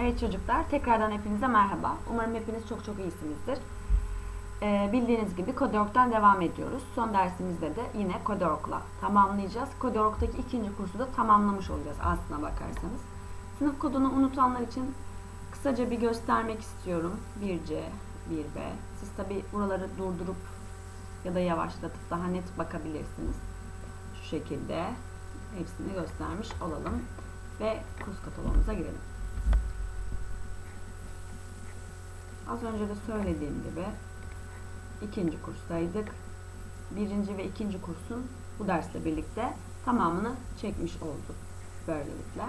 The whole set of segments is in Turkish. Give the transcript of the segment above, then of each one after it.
Evet çocuklar, tekrardan hepinize merhaba. Umarım hepiniz çok çok iyisinizdir. Ee, bildiğiniz gibi Codork'tan devam ediyoruz. Son dersimizde de yine Codork'la tamamlayacağız. Codork'taki ikinci kursu da tamamlamış olacağız aslına bakarsanız. Sınıf kodunu unutanlar için kısaca bir göstermek istiyorum. 1C, 1B. Siz tabi buraları durdurup ya da yavaşlatıp daha net bakabilirsiniz. Şu şekilde hepsini göstermiş olalım. Ve kurs kataloğumuza girelim. Az önce de söylediğim gibi ikinci kurstaydık. Birinci ve ikinci kursun bu dersle birlikte tamamını çekmiş olduk. Böylelikle.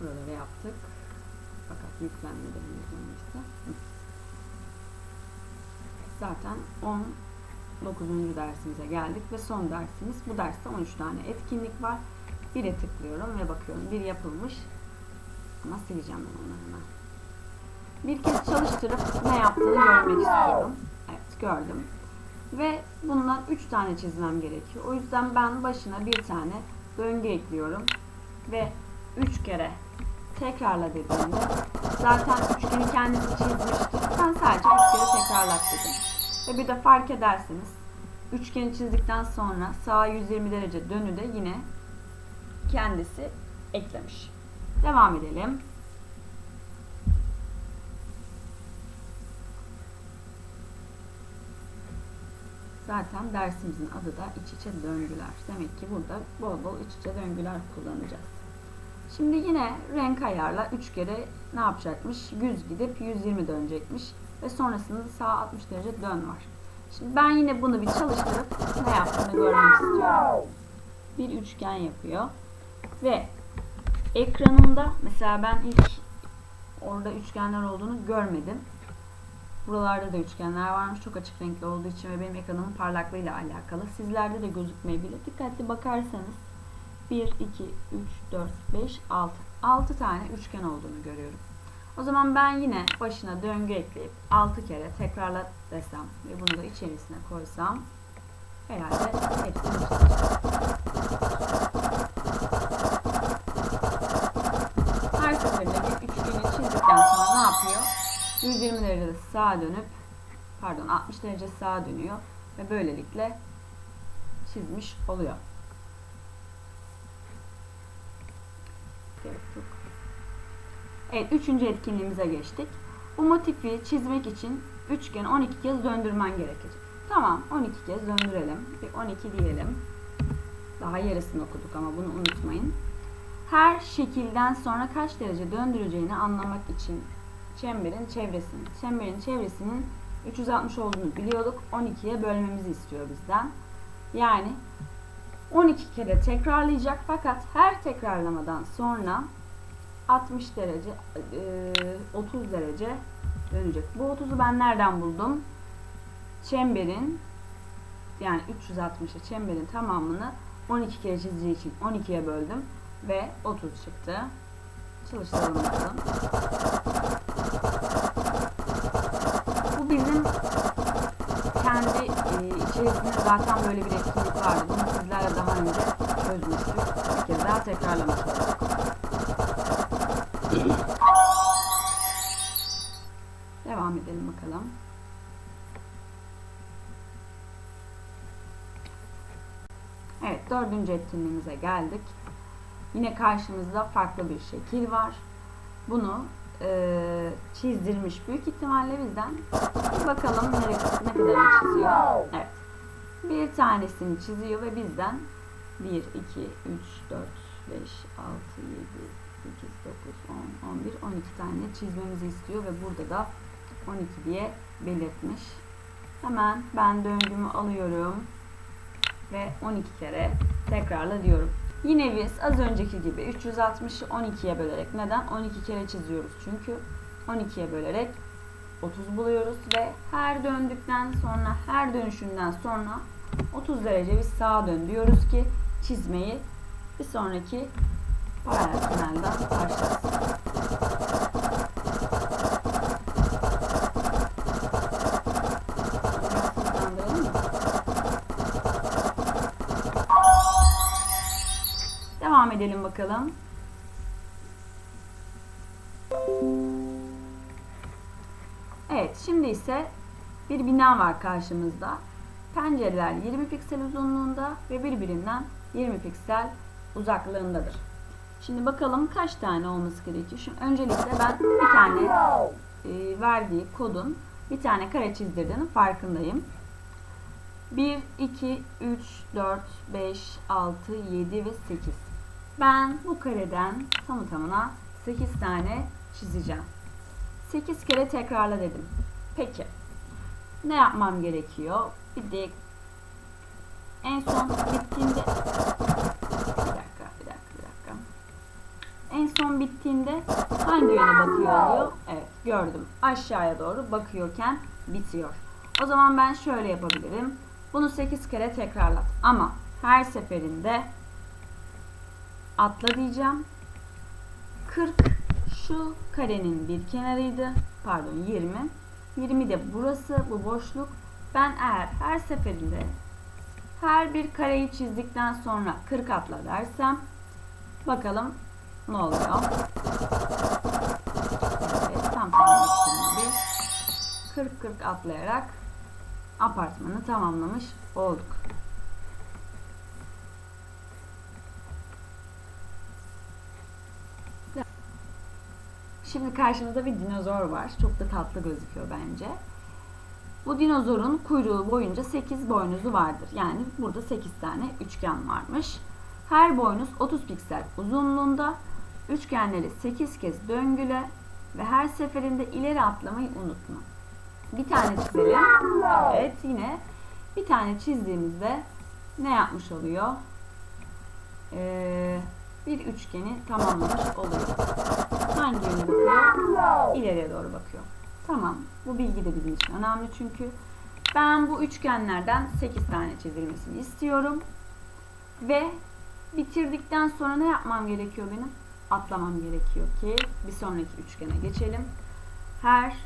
Buraları yaptık. Fakat yüklenmedi henüz olmuşsa. Zaten 19. dersimize geldik ve son dersimiz. Bu derste 13 tane etkinlik var. Bire tıklıyorum ve bakıyorum. Bir yapılmış. Ama sileceğim ben onları hemen. Bir kez çalıştırıp ne yaptığını görmek istiyorum. Evet gördüm. Ve bundan 3 tane çizmem gerekiyor. O yüzden ben başına bir tane döngü ekliyorum. Ve 3 kere tekrarla dediğimde zaten üçgeni kendisi çizmiştir. Ben sadece 3 kere tekrarlat dedim. Ve bir de fark ederseniz üçgeni çizdikten sonra sağa 120 derece dönü de yine kendisi eklemiş. Devam edelim. Zaten dersimizin adı da iç içe döngüler. Demek ki burada bol bol iç içe döngüler kullanacağız. Şimdi yine renk ayarla 3 kere ne yapacakmış? 100 gidip 120 dönecekmiş. Ve sonrasında sağ 60 derece dön var. Şimdi ben yine bunu bir çalıştırıp ne yaptığını görmek istiyorum. Bir üçgen yapıyor. Ve ekranımda mesela ben ilk orada üçgenler olduğunu görmedim. Buralarda da üçgenler varmış. Çok açık renkli olduğu için ve benim ekranımın parlaklığıyla alakalı. Sizlerde de gözükmeyebilir. Dikkatli bakarsanız 1, 2, 3, 4, 5, 6. 6 tane üçgen olduğunu görüyorum. O zaman ben yine başına döngü ekleyip 6 kere tekrarla desem ve bunu da içerisine koysam herhalde hepsini 120 derecede sağa dönüp pardon 60 derece sağa dönüyor ve böylelikle çizmiş oluyor. Evet, üçüncü etkinliğimize geçtik. Bu motifi çizmek için üçgen 12 kez döndürmen gerekecek. Tamam, 12 kez döndürelim. Bir 12 diyelim. Daha yarısını okuduk ama bunu unutmayın. Her şekilden sonra kaç derece döndüreceğini anlamak için çemberin çevresini. Çemberin çevresinin 360 olduğunu biliyorduk. 12'ye bölmemizi istiyor bizden. Yani 12 kere tekrarlayacak fakat her tekrarlamadan sonra 60 derece 30 derece dönecek. Bu 30'u ben nereden buldum? Çemberin yani 360'a çemberin tamamını 12 kere çizeceği için 12'ye böldüm ve 30 çıktı. Çalıştıralım bakalım. Bu bizim kendi e, içerisinde zaten böyle bir etkinlik vardı. Bunu sizlerle daha önce çözmüştük. Bir kez daha tekrarlamış olduk. Devam edelim bakalım. Evet dördüncü etkinliğimize geldik. Yine karşımızda farklı bir şekil var. Bunu e, çizdirmiş büyük ihtimalle bizden. Bakalım neresi, ne kadar çiziyor. Evet. Bir tanesini çiziyor ve bizden 1, 2, 3, 4, 5, 6, 7, 8, 9, 10, 11, 12 tane çizmemizi istiyor ve burada da 12 diye belirtmiş. Hemen ben döngümü alıyorum ve 12 kere tekrarla diyorum. Yine biz az önceki gibi 360'ı 12'ye bölerek neden? 12 kere çiziyoruz çünkü 12'ye bölerek 30 buluyoruz ve her döndükten sonra her dönüşünden sonra 30 derece biz sağa dön diyoruz ki çizmeyi bir sonraki paralel kenardan başlasın. Edelim bakalım. Evet şimdi ise bir bina var karşımızda. Pencereler 20 piksel uzunluğunda ve birbirinden 20 piksel uzaklığındadır. Şimdi bakalım kaç tane olması gerekiyor. Şimdi öncelikle ben bir tane e, verdiği kodun bir tane kare çizdirdiğinin farkındayım. 1, 2, 3, 4, 5, 6, 7 ve 8. Ben bu kareden tamı tamına 8 tane çizeceğim. 8 kere tekrarla dedim. Peki. Ne yapmam gerekiyor? Bir de en son bittiğinde bir dakika, bir dakika, bir dakika. En son bittiğinde hangi yöne bakıyor oluyor? Evet, gördüm. Aşağıya doğru bakıyorken bitiyor. O zaman ben şöyle yapabilirim. Bunu 8 kere tekrarlat. Ama her seferinde atla diyeceğim. 40 şu karenin bir kenarıydı. Pardon 20. 20 de burası bu boşluk. Ben eğer her seferinde her bir kareyi çizdikten sonra 40 atla dersem bakalım ne oluyor? Evet, tam gibi 40-40 atlayarak apartmanı tamamlamış olduk. Şimdi karşımızda bir dinozor var. Çok da tatlı gözüküyor bence. Bu dinozorun kuyruğu boyunca 8 boynuzu vardır. Yani burada 8 tane üçgen varmış. Her boynuz 30 piksel uzunluğunda. Üçgenleri 8 kez döngüle ve her seferinde ileri atlamayı unutma. Bir tane çizelim. Evet yine bir tane çizdiğimizde ne yapmış oluyor? Ee, bir üçgeni tamamlamış oluyor. Hangi yöne bakıyor? Doğru bakıyor. Tamam. Bu bilgi de bizim için önemli çünkü ben bu üçgenlerden 8 tane çizilmesini istiyorum. Ve bitirdikten sonra ne yapmam gerekiyor benim? Atlamam gerekiyor ki bir sonraki üçgene geçelim. Her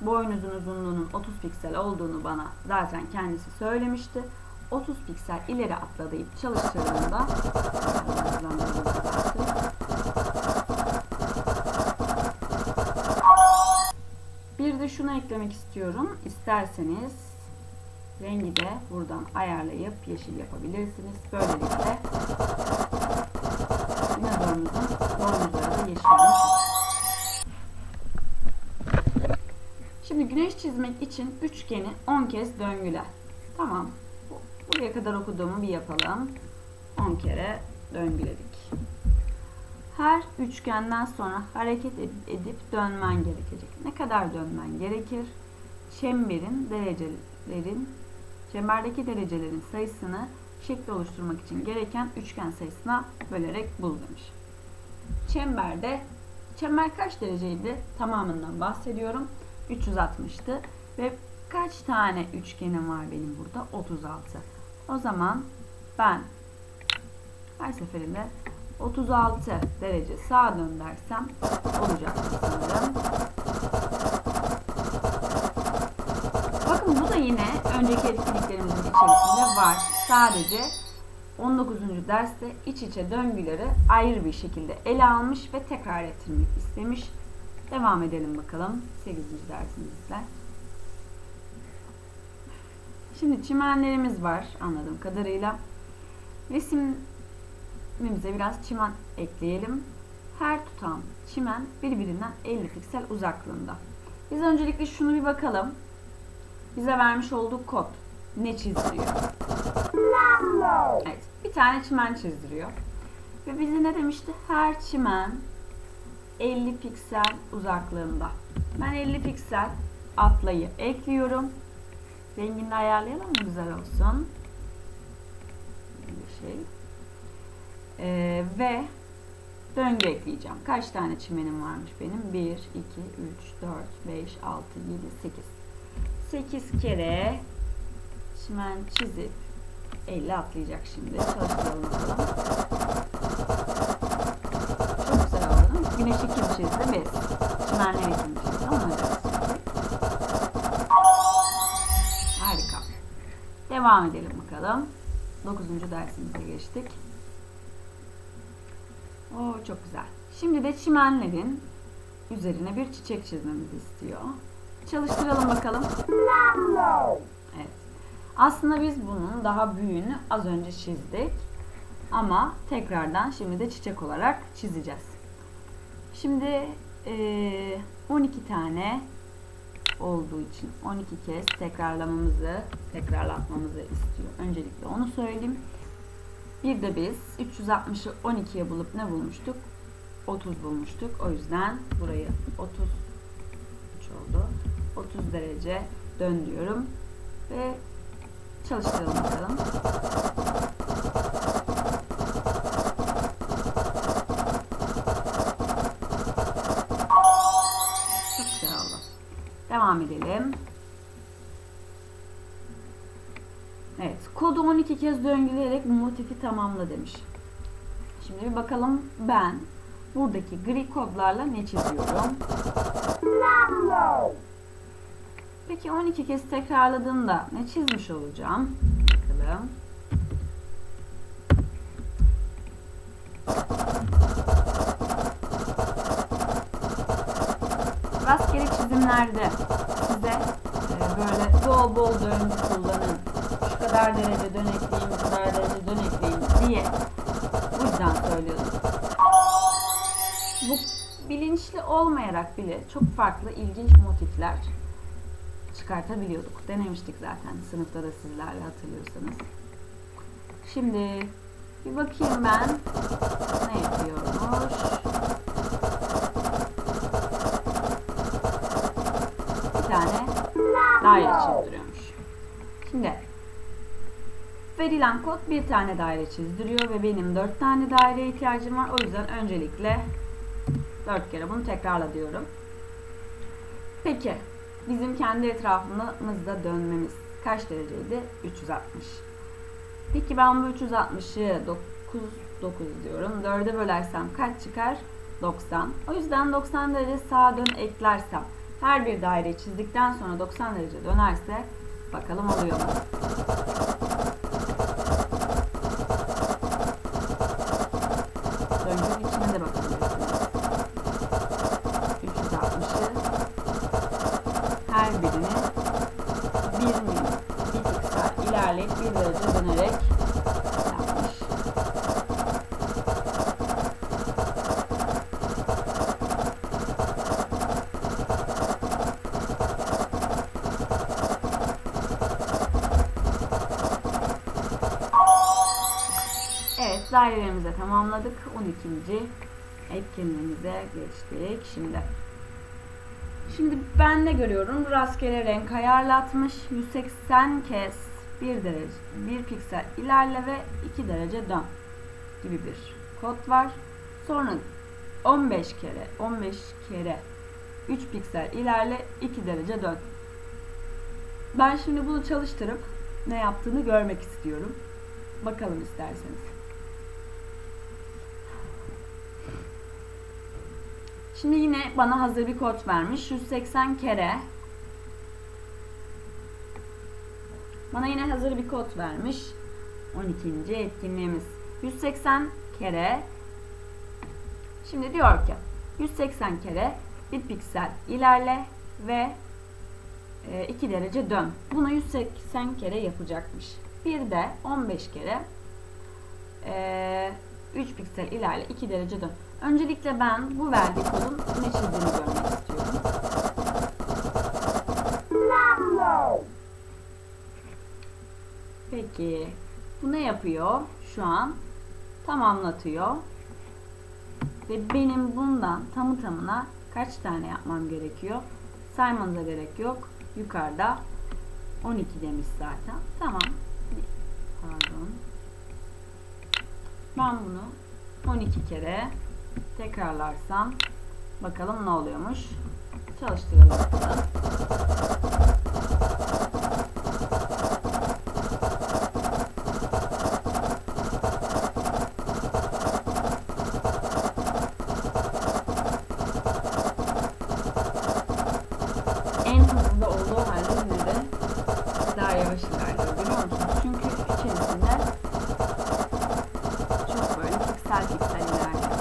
boynuzun uzunluğunun 30 piksel olduğunu bana zaten kendisi söylemişti. 30 piksel ileri atladayıp çalıştırdığımda bir de şunu eklemek istiyorum. İsterseniz rengi de buradan ayarlayıp yeşil yapabilirsiniz. Böylelikle dinozorumuzun boynuzları da yeşil olmuş. Şimdi güneş çizmek için üçgeni 10 kez döngüle. Tamam. Buraya kadar okuduğumu bir yapalım. 10 kere döngüledik. Her üçgenden sonra hareket edip dönmen gerekecek. Ne kadar dönmen gerekir? Çemberin derecelerin çemberdeki derecelerin sayısını şekli oluşturmak için gereken üçgen sayısına bölerek bul demiş. Çemberde çember kaç dereceydi? Tamamından bahsediyorum. 360'tı ve kaç tane üçgenim var benim burada? 36. O zaman ben her seferinde 36 derece sağa dön dersem olacak sanırım. Bakın bu da yine önceki etkinliklerimizin içerisinde var. Sadece 19. derste iç içe döngüleri ayrı bir şekilde ele almış ve tekrar ettirmek istemiş. Devam edelim bakalım 8. dersimizde. Şimdi çimenlerimiz var anladığım kadarıyla. Resimimize biraz çimen ekleyelim. Her tutan çimen birbirinden 50 piksel uzaklığında. Biz öncelikle şunu bir bakalım. Bize vermiş olduğu kod ne çizdiriyor? Evet, bir tane çimen çizdiriyor. Ve bize ne demişti? Her çimen 50 piksel uzaklığında. Ben 50 piksel atlayı ekliyorum. Rengini ayarlayalım mı güzel olsun. Bir şey. Ee, ve döngü ekleyeceğim. Kaç tane çimenim varmış benim? 1, 2, 3, 4, 5, 6, 7, 8. 8 kere çimen çizip 50 atlayacak şimdi. Çalıştıralım. Çok güzel oldu. Güneşi kim çizdi? Biz. Çimenleri kim çizdi? Onları Harika. Devam edelim bakalım. 9. dersimize geçtik. Çok güzel. Şimdi de çimenlerin üzerine bir çiçek çizmemizi istiyor. Çalıştıralım bakalım. Evet. Aslında biz bunun daha büyüğünü az önce çizdik. Ama tekrardan şimdi de çiçek olarak çizeceğiz. Şimdi eee, 12 tane olduğu için 12 kez tekrarlamamızı, tekrarlatmamızı istiyor. Öncelikle onu söyleyeyim. Bir de biz 360'ı 12'ye bulup ne bulmuştuk? 30 bulmuştuk. O yüzden burayı 33 oldu. 30 derece dön diyorum. Ve çalıştıralım bakalım. Evet. Kodu 12 kez döngüleyerek motifi tamamla demiş. Şimdi bir bakalım ben buradaki gri kodlarla ne çiziyorum? Peki 12 kez tekrarladığımda ne çizmiş olacağım? Bakalım. Rastgele çizimlerde size e, böyle bol bol döngü kullanın. Kadar derece dön ekleyin, bu kadar derece dön ekleyin diye bu yüzden söylüyorum. Bu bilinçli olmayarak bile çok farklı ilginç motifler çıkartabiliyorduk. Denemiştik zaten sınıfta da sizlerle hatırlıyorsanız. Şimdi bir bakayım ben ne yapıyormuş. Bir tane daire çizdiriyormuş. Şimdi verilen kod bir tane daire çizdiriyor ve benim dört tane daireye ihtiyacım var. O yüzden öncelikle dört kere bunu tekrarla diyorum. Peki bizim kendi etrafımızda dönmemiz kaç dereceydi? 360. Peki ben bu 360'ı 9, 9 diyorum. 4'e bölersem kaç çıkar? 90. O yüzden 90 derece sağa dön eklersem her bir daire çizdikten sonra 90 derece dönerse bakalım oluyor mu? Döngünün içine de bakabilirsiniz. 360'ı her birini 1 milim, 1 piksel ilerleyip 1 derece dönerek yapmış. Evet, dairelerimizi tamamladık. 12. etkinliğimize geçtik. Şimdi Şimdi ben ne görüyorum? Rastgele renk ayarlatmış. 180 kez 1 derece, 1 piksel ilerle ve 2 derece dön gibi bir kod var. Sonra 15 kere, 15 kere 3 piksel ilerle 2 derece dön. Ben şimdi bunu çalıştırıp ne yaptığını görmek istiyorum. Bakalım isterseniz. Şimdi yine bana hazır bir kod vermiş. 180 kere Bana yine hazır bir kod vermiş. 12. etkinliğimiz. 180 kere Şimdi diyor ki 180 kere bir piksel ilerle ve 2 derece dön. Bunu 180 kere yapacakmış. Bir de 15 kere 3 piksel ilerle 2 derece dön. Öncelikle ben bu verdiği kodun ne çizdiğini görmek istiyorum. Peki bu ne yapıyor? Şu an tamamlatıyor. Ve benim bundan tamı tamına kaç tane yapmam gerekiyor? Saymanıza gerek yok. Yukarıda 12 demiş zaten. Tamam. Pardon. Ben bunu 12 kere tekrarlarsam bakalım ne oluyormuş. Çalıştıralım bakalım. En hızlı olduğu halde yine de daha yavaş ilerliyor. Görüyor musunuz? Çünkü içerisinde çok böyle piksel piksel ilerliyor.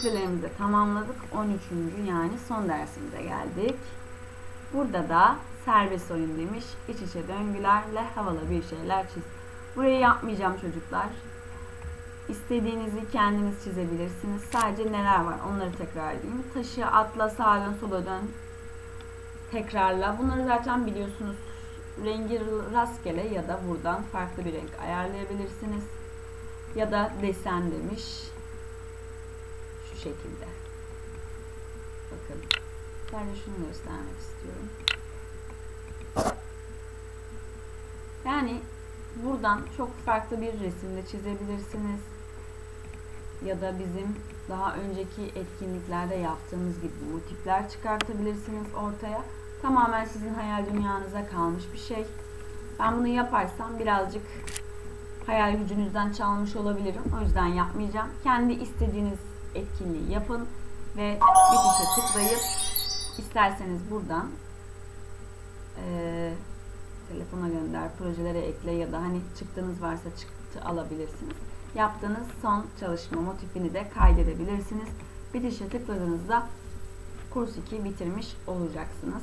dersimizi de tamamladık. 13. yani son dersimize geldik. Burada da serbest oyun demiş. İç içe döngülerle havalı bir şeyler çiz. Burayı yapmayacağım çocuklar. İstediğinizi kendiniz çizebilirsiniz. Sadece neler var onları tekrar edeyim. Taşı atla sağa dön sola dön. Tekrarla. Bunları zaten biliyorsunuz. Rengi rastgele ya da buradan farklı bir renk ayarlayabilirsiniz. Ya da desen demiş. Şekilde. Bakın. Sadece şunu göstermek istiyorum. Yani buradan çok farklı bir resimde çizebilirsiniz. Ya da bizim daha önceki etkinliklerde yaptığımız gibi motifler çıkartabilirsiniz ortaya. Tamamen sizin hayal dünyanıza kalmış bir şey. Ben bunu yaparsam birazcık hayal gücünüzden çalmış olabilirim. O yüzden yapmayacağım. Kendi istediğiniz etkinliği yapın ve bitişe tıklayıp isterseniz buradan eee, telefona gönder, projelere ekle ya da hani çıktınız varsa çıktı alabilirsiniz. Yaptığınız son çalışma motifini de kaydedebilirsiniz. Bitişe tıkladığınızda kurs 2 bitirmiş olacaksınız.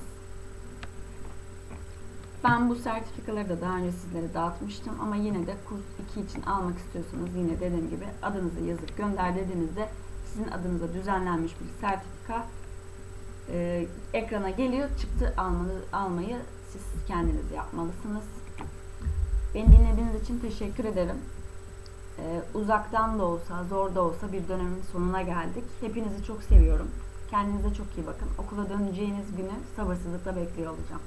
Ben bu sertifikaları da daha önce sizlere dağıtmıştım ama yine de kurs 2 için almak istiyorsanız yine dediğim gibi adınızı yazıp gönder dediğinizde sizin adınıza düzenlenmiş bir sertifika e, ekrana geliyor. Çıktı almanı, almayı siz kendiniz yapmalısınız. Beni dinlediğiniz için teşekkür ederim. E, uzaktan da olsa, zor da olsa bir dönemin sonuna geldik. Hepinizi çok seviyorum. Kendinize çok iyi bakın. Okula döneceğiniz günü sabırsızlıkla bekliyor olacağım.